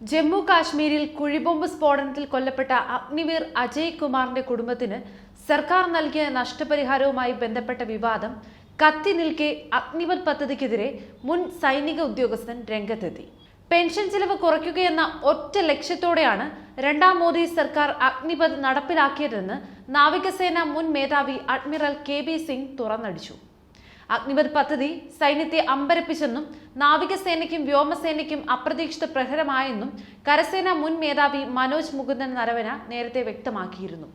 ജമ്മു കാശ്മീരിൽ കുഴിബോംബ് സ്ഫോടനത്തിൽ കൊല്ലപ്പെട്ട അഗ്നിവീർ അജയ് കുമാറിന്റെ കുടുംബത്തിന് സർക്കാർ നൽകിയ നഷ്ടപരിഹാരവുമായി ബന്ധപ്പെട്ട വിവാദം കത്തി നിൽക്കെ അഗ്നിപത് പദ്ധതിക്കെതിരെ മുൻ സൈനിക ഉദ്യോഗസ്ഥൻ രംഗത്തെത്തി. പെൻഷൻ ചെലവ് കുറയ്ക്കുകയെന്ന ഒറ്റ ലക്ഷ്യത്തോടെയാണ് രണ്ടാം മോദി സർക്കാർ അഗ്നിപത് നടപ്പിലാക്കിയതെന്ന് നാവികസേന മുൻ മേധാവി അഡ്മിറൽ കെ ബി സിംഗ് തുറന്നടിച്ചു. അഗ്നിപത് പദ്ധതി സൈന്യത്തെ അമ്പരപ്പിച്ചെന്നും നാവികസേനയ്ക്കും വ്യോമസേനയ്ക്കും അപ്രതീക്ഷിത പ്രഹരമായെന്നും കരസേന മുൻ മേധാവി മനോജ് മുകുന്ദൻ നരവന നേരത്തെ വ്യക്തമാക്കിയിരുന്നു.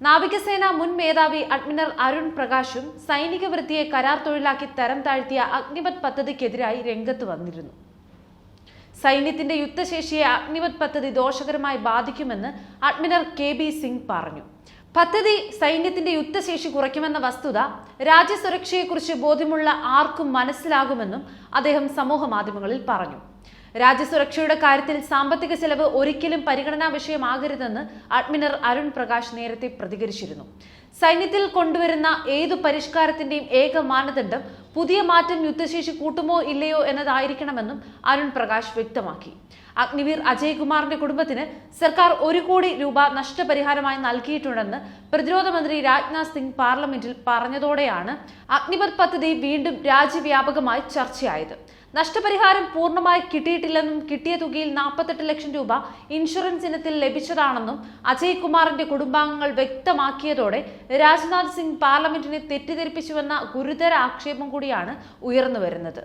നാവികസേന മുൻ മേധാവി അഡ്മിറൽ അരുൺ പ്രകാശും സൈനിക വൃത്തിയെ കരാർ തൊഴിലാക്കി തരം താഴ്ത്തിയ അഗ്നിപത് പദ്ധതിക്കെതിരായി രംഗത്ത് വന്നിരുന്നു. സൈന്യത്തിന്റെ യുദ്ധശേഷിയെ അഗ്നിപത് പദ്ധതി ദോഷകരമായി ബാധിക്കുമെന്ന് അഡ്മിറൽ കെ ബി സിംഗ് പറഞ്ഞു. പദ്ധതി സൈന്യത്തിന്റെ യുദ്ധശേഷി കുറയ്ക്കുമെന്ന വസ്തുത രാജ്യസുരക്ഷയെക്കുറിച്ച് ബോധ്യമുള്ള ആർക്കും മനസ്സിലാകുമെന്നും അദ്ദേഹം സമൂഹ മാധ്യമങ്ങളിൽ പറഞ്ഞു. രാജ്യസുരക്ഷയുടെ കാര്യത്തിൽ സാമ്പത്തിക ചെലവ് ഒരിക്കലും പരിഗണനാ വിഷയമാകരുതെന്ന് അഡ്മിനർ അരുൺ പ്രകാശ് നേരത്തെ പ്രതികരിച്ചിരുന്നു. സൈന്യത്തിൽ കൊണ്ടുവരുന്ന ഏതു പരിഷ്കാരത്തിന്റെയും ഏക മാനദണ്ഡം പുതിയ മാറ്റം യുദ്ധശേഷി കൂട്ടുമോ ഇല്ലയോ എന്നതായിരിക്കണമെന്നും അരുൺ പ്രകാശ് വ്യക്തമാക്കി. അഗ്നിവീർ അജയ്കുമാറിന്റെ കുടുംബത്തിന് സർക്കാർ ഒരു കോടി രൂപ നഷ്ടപരിഹാരമായി നൽകിയിട്ടുണ്ടെന്ന് പ്രതിരോധ മന്ത്രി രാജ്നാഥ് സിംഗ് പാർലമെന്റിൽ പറഞ്ഞതോടെയാണ് അഗ്നിപത് പദ്ധതി വീണ്ടും രാജ്യവ്യാപകമായി ചർച്ചയായത്. നഷ്ടപരിഹാരം പൂർണമായി കിട്ടിയിട്ടില്ലെന്നും കിട്ടിയ തുകയിൽ നാൽപ്പത്തെട്ട് ലക്ഷം രൂപ ഇൻഷുറൻസ് ഇനത്തിൽ ലഭിച്ചതാണെന്നും അജയ് കുമാറിന്റെ കുടുംബാംഗങ്ങൾ വ്യക്തമാക്കിയതോടെ രാജ്നാഥ് സിംഗ് പാർലമെന്റിനെ തെറ്റിദ്ധരിപ്പിച്ചുവെന്ന ഗുരുതര ആക്ഷേപം കൂടിയാണ് ഉയർന്നു വരുന്നത്.